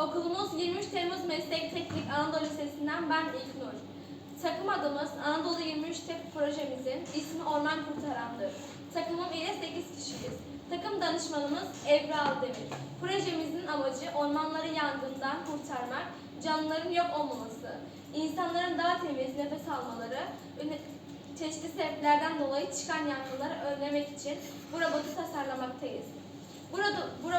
Okulumuz 23 Temmuz Meslek Teknik Anadolu Lisesi'nden ben İlknur. Takım adımız Anadolu 23 TEP projemizin ismi Orman Kurtaran'dır. Takımım ile 8 kişiyiz. Takım danışmanımız Ebru Aldemir. Projemizin amacı ormanları yangından kurtarmak, canlıların yok olmaması, insanların daha temiz nefes almaları, çeşitli sebeplerden dolayı çıkan yangınları önlemek için bu robotu tasarlamaktayız. Burada, bu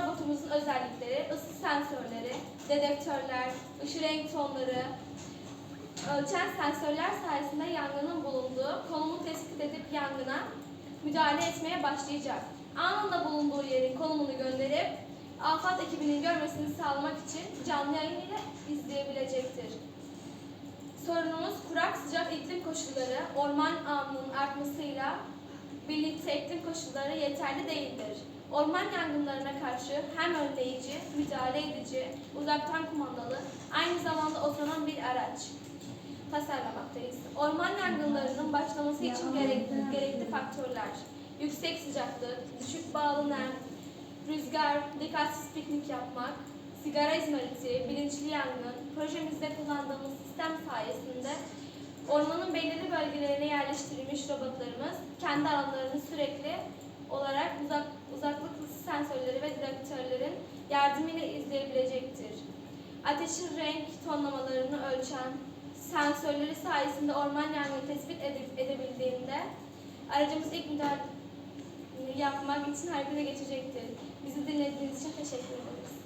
robotumuzun özellikleri ısı sensörleri, dedektörler, ışık renk tonları, ölçen sensörler sayesinde yangının bulunduğu konumu tespit edip yangına müdahale etmeye başlayacak. Anında bulunduğu yerin konumunu gönderip afet ekibinin görmesini sağlamak için canlı yayın ile izleyebilecektir. Sorunumuz kurak sıcak iklim koşulları orman ağının artmasıyla birlikte iklim koşulları yeterli değildir. Orman yangınlarına karşı hem önleyici, müdahale edici, uzaktan kumandalı, aynı zamanda otonom bir araç tasarlamaktayız. Orman yangınlarının başlaması için gerekli, gerekli faktörler, yüksek sıcaklık, düşük bağlı nem, rüzgar, dikkatsiz piknik yapmak, sigara izmariti, bilinçli yangın, projemizde kullandığımız sistem sayesinde ormanın belirli bölgelerine yerleştirilmiş robotlarımız kendi alanlarını sürekli olarak uzak, uzaklık sensörleri ve dedektörlerin yardımıyla izleyebilecektir. Ateşin renk tonlamalarını ölçen sensörleri sayesinde orman yangını tespit edip, edebildiğinde aracımız ilk müdahale yapmak için harekete geçecektir. Bizi dinlediğiniz için teşekkür ederim.